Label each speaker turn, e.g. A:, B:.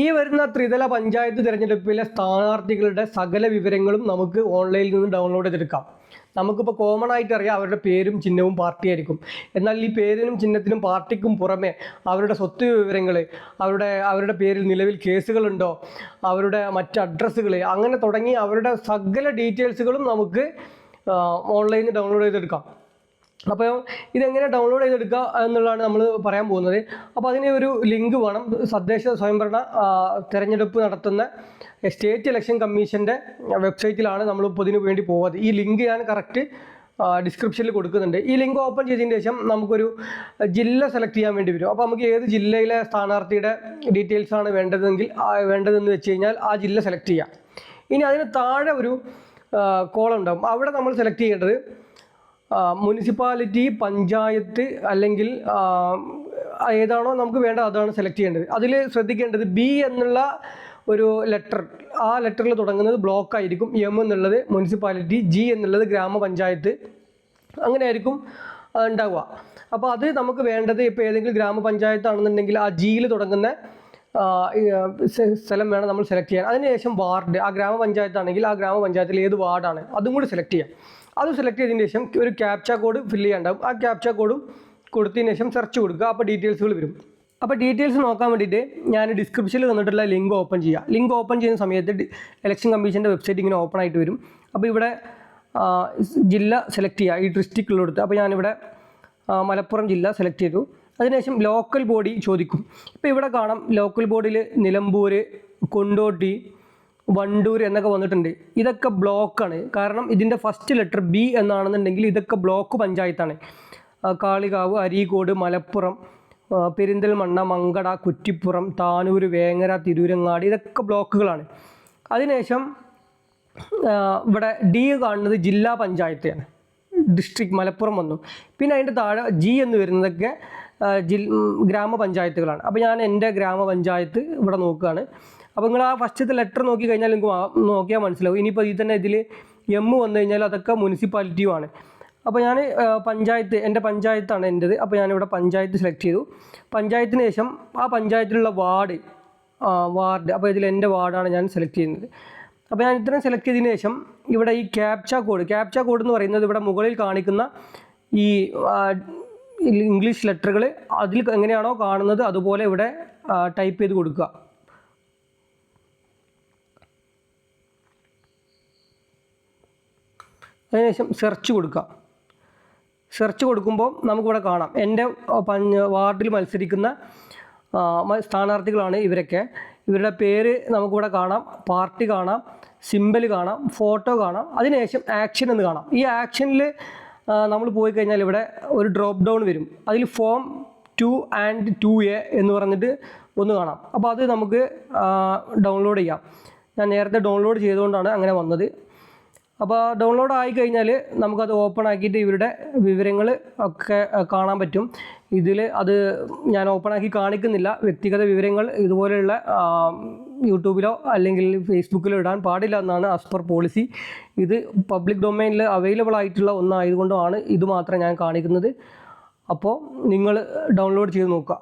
A: ഈ വരുന്ന ത്രിതല പഞ്ചായത്ത് തിരഞ്ഞെടുപ്പിലെ സ്ഥാനാർത്ഥികളുടെ സകല വിവരങ്ങളും നമുക്ക് ഓൺലൈനിൽ നിന്ന് ഡൗൺലോഡ് ചെയ്തെടുക്കാം. നമുക്കിപ്പോൾ കോമൺ ആയിട്ട് അറിയാം അവരുടെ പേരും ചിഹ്നവും പാർട്ടിയായിരിക്കും. എന്നാൽ ഈ പേരിനും ചിഹ്നത്തിനും പാർട്ടിക്കും പുറമെ അവരുടെ സ്വത്ത് വിവരങ്ങൾ അവരുടെ അവരുടെ പേരിൽ നിലവിൽ കേസുകളുണ്ടോ അവരുടെ മറ്റ് അഡ്രസ്സുകൾ അങ്ങനെ തുടങ്ങി അവരുടെ സകല ഡീറ്റെയിൽസുകളും നമുക്ക് ഓൺലൈനിൽ ഡൗൺലോഡ് ചെയ്തെടുക്കാം. അപ്പോൾ ഇതെങ്ങനെ ഡൗൺലോഡ് ചെയ്തെടുക്കുക എന്നുള്ളതാണ് നമ്മൾ പറയാൻ പോകുന്നത്. അപ്പോൾ അതിന് ഒരു ലിങ്ക് വേണം. തദ്ദേശ സ്വയംഭരണ തെരഞ്ഞെടുപ്പ് നടത്തുന്ന സ്റ്റേറ്റ് ഇലക്ഷൻ കമ്മീഷന്റെ വെബ്സൈറ്റിലാണ് നമ്മൾ ഇപ്പോൾ ഇതിന് വേണ്ടി പോകുന്നത് ഈ ലിങ്ക് ഞാൻ കറക്റ്റ് ഡിസ്ക്രിപ്ഷനിൽ കൊടുക്കുന്നുണ്ട്. ഈ ലിങ്ക് ഓപ്പൺ ചെയ്തതിന് ശേഷം നമുക്കൊരു ജില്ല സെലക്ട് ചെയ്യാൻ വേണ്ടി വരും. അപ്പോൾ നമുക്ക് ഏത് ജില്ലയിലെ സ്ഥാനാർത്ഥിയുടെ ഡീറ്റെയിൽസ് ആണ് വേണ്ടതെങ്കിൽ വേണ്ടതെന്ന് വെച്ച് കഴിഞ്ഞാൽ ആ ജില്ല സെലക്ട് ചെയ്യാം. ഇനി അതിന് താഴെ ഒരു കോളം ഉണ്ടാകും അവിടെ നമ്മൾ സെലക്ട് ചെയ്യേണ്ടത് മുനിസിപ്പാലിറ്റി പഞ്ചായത്ത് അല്ലെങ്കിൽ ഏതാണോ നമുക്ക് വേണ്ട അതാണ് സെലക്ട് ചെയ്യേണ്ടത്. അതിൽ ശ്രദ്ധിക്കേണ്ടത് ബി എന്നുള്ള ഒരു ലെറ്റർ ആ ലെറ്ററിൽ തുടങ്ങുന്നത് ബ്ലോക്ക് ആയിരിക്കും. എം എന്നുള്ളത് മുനിസിപ്പാലിറ്റി ജി എന്നുള്ളത് ഗ്രാമപഞ്ചായത്ത്. അങ്ങനെ ആയിരിക്കും ഉണ്ടാവുക. അപ്പോൾ അത് നമുക്ക് വേണ്ടത് ഇപ്പോൾ ഏതെങ്കിലും ഗ്രാമപഞ്ചായത്താണെന്നുണ്ടെങ്കിൽ ആ ജിയിൽ തുടങ്ങുന്ന സ്ഥലം വേണം നമ്മൾ സെലക്ട് ചെയ്യാൻ. അതിനുശേഷം വാർഡ് ആ ഗ്രാമപഞ്ചായത്താണെങ്കിൽ ആ ഗ്രാമപഞ്ചായത്തിൽ ഏത് വാർഡാണ് അതും കൂടി സെലക്ട് ചെയ്യാം. അത് സെലക്ട് ചെയ്തതിന് ശേഷം ഒരു ക്യാപ്ച കോഡ് ഫില്ല് ചെയ്യാണ്ടാവും. ആ ക്യാപ്ച കോഡും കൊടുത്തതിന് ശേഷം സെർച്ച് കൊടുക്കുക. അപ്പോൾ ഡീറ്റെയിൽസുകൾ വരും. അപ്പോൾ ഡീറ്റെയിൽസ് നോക്കാൻ വേണ്ടിയിട്ട് ഞാൻ ഡിസ്ക്രിപ്ഷനിൽ തന്നിട്ടുള്ള ലിങ്ക് ഓപ്പൺ ചെയ്യുക. ലിങ്ക് ഓപ്പൺ ചെയ്യുന്ന സമയത്ത് ഇലക്ഷൻ കമ്മീഷന്റെ വെബ്സൈറ്റ് ഇങ്ങനെ ഓപ്പൺ ആയിട്ട് വരും. അപ്പോൾ ഇവിടെ ജില്ല സെലക്ട് ചെയ്യുക. ഈ ഡിസ്ട്രിക്റ്റിലെടുത്ത് അപ്പോൾ ഞാനിവിടെ മലപ്പുറം ജില്ല സെലക്ട് ചെയ്തു. അതിനുശേഷം ലോക്കൽ ബോഡി ചോദിക്കും. ഇപ്പോൾ ഇവിടെ കാണാം. ലോക്കൽ ബോഡിയിൽ നിലമ്പൂർ കൊണ്ടോട്ടി വണ്ടൂർ എന്നൊക്കെ വന്നിട്ടുണ്ട്. ഇതൊക്കെ ബ്ലോക്കാണ് കാരണം ഇതിന്റെ ഫസ്റ്റ് ലെറ്റർ ബി എന്നാണെന്നുണ്ടെങ്കിൽ ഇതൊക്കെ ബ്ലോക്ക് പഞ്ചായത്താണ്. കാളികാവ് അരീക്കോട് മലപ്പുറം പെരിന്തൽമണ്ണ മങ്കട കുറ്റിപ്പുറം താനൂർ വേങ്ങര തിരൂരങ്ങാട് ഇതൊക്കെ ബ്ലോക്കുകളാണ് അതിനുശേഷം ഇവിടെ ഡി കാണുന്നത് ജില്ലാ പഞ്ചായത്താണ് ഡിസ്ട്രിക്ട് മലപ്പുറം വന്നു. പിന്നെ അതിന്റെ താഴെ ജി എന്ന് വരുന്നതൊക്കെ ജി ഗ്രാമപഞ്ചായത്തുകളാണ്. അപ്പോൾ ഞാൻ എന്റെ ഗ്രാമപഞ്ചായത്ത് ഇവിടെ നോക്കുകയാണ്. അപ്പോൾ നിങ്ങൾ ആ ഫസ്റ്റത്തെ ലെറ്റർ നോക്കി കഴിഞ്ഞാൽ നിങ്ങൾക്ക് നോക്കിയാൽ മനസ്സിലാവും. ഇനിയിപ്പോൾ ഇതിൽ തന്നെ ഇതിൽ എം വന്നു കഴിഞ്ഞാൽ അതൊക്കെ മുനിസിപ്പാലിറ്റിയുമാണ് അപ്പോൾ ഞാൻ പഞ്ചായത്ത് എന്റെ പഞ്ചായത്താണ് എന്റെത്. അപ്പോൾ ഞാനിവിടെ പഞ്ചായത്ത് സെലക്ട് ചെയ്തു. പഞ്ചായത്തിന് ശേഷം ആ പഞ്ചായത്തിലുള്ള വാർഡ് വാർഡ് അപ്പോൾ ഇതിൽ എന്റെ വാർഡാണ് ഞാൻ സെലക്ട് ചെയ്യുന്നത്. അപ്പോൾ ഞാൻ ഇത്രയും സെലക്ട് ചെയ്തതിന് ശേഷം ഇവിടെ ഈ ക്യാപ്ച കോഡ് ക്യാപ്ച കോഡ് എന്ന് പറയുന്നത് ഇവിടെ മുകളിൽ കാണിക്കുന്ന ഈ ഇംഗ്ലീഷ് ലെറ്ററുകൾ അതിൽ എങ്ങനെയാണോ കാണുന്നത് അതുപോലെ ഇവിടെ ടൈപ്പ് ചെയ്ത് കൊടുക്കുക. അതിനുശേഷം സെർച്ച് കൊടുക്കുക. സെർച്ച് കൊടുക്കുമ്പോൾ നമുക്കിവിടെ കാണാം. എന്റെ വാർഡിൽ മത്സരിക്കുന്ന സ്ഥാനാർത്ഥികളാണ് ഇവരൊക്കെ. ഇവരുടെ പേര് നമുക്കിവിടെ കാണാം. പാർട്ടി കാണാം സിമ്പൽ കാണാം ഫോട്ടോ കാണാം. അതിനുശേഷം ആക്ഷൻ എന്ന് കാണാം. ഈ ആക്ഷനിൽ നമ്മൾ പോയി കഴിഞ്ഞാൽ ഇവിടെ ഒരു ഡ്രോപ്പ് ഡൗൺ വരും. അതിൽ form two and two A എന്ന് പറഞ്ഞിട്ട് ഒന്ന് കാണാം. അപ്പോൾ അത് നമുക്ക് ഡൗൺലോഡ് ചെയ്യാം. ഞാൻ നേരത്തെ ഡൗൺലോഡ് ചെയ്തുകൊണ്ടാണ് അങ്ങനെ വന്നത്. അപ്പോൾ ഡൗൺലോഡ് ആയി കഴിഞ്ഞാൽ നമുക്കത് ഓപ്പൺ ആക്കിയിട്ട് ഇവരുടെ വിവരങ്ങൾ ഒക്കെ കാണാൻ പറ്റും. ഇതിൽ അത് ഞാൻ ഓപ്പൺ ആക്കി കാണിക്കുന്നില്ല. വ്യക്തിഗത വിവരങ്ങൾ ഇതുപോലെയുള്ള യൂട്യൂബിലോ അല്ലെങ്കിൽ ഫേസ്ബുക്കിലോ ഇടാൻ പാടില്ല എന്നാണ് ആസ് പെർ പോളിസി ഇത് പബ്ലിക് ഡൊമൈനിൽ അവൈലബിൾ ആയിട്ടുള്ള ഒന്നായതുകൊണ്ടാണ് ഇത് മാത്രം ഞാൻ കാണിക്കുന്നത്. അപ്പോൾ നിങ്ങൾ ഡൗൺലോഡ് ചെയ്ത് നോക്കുക.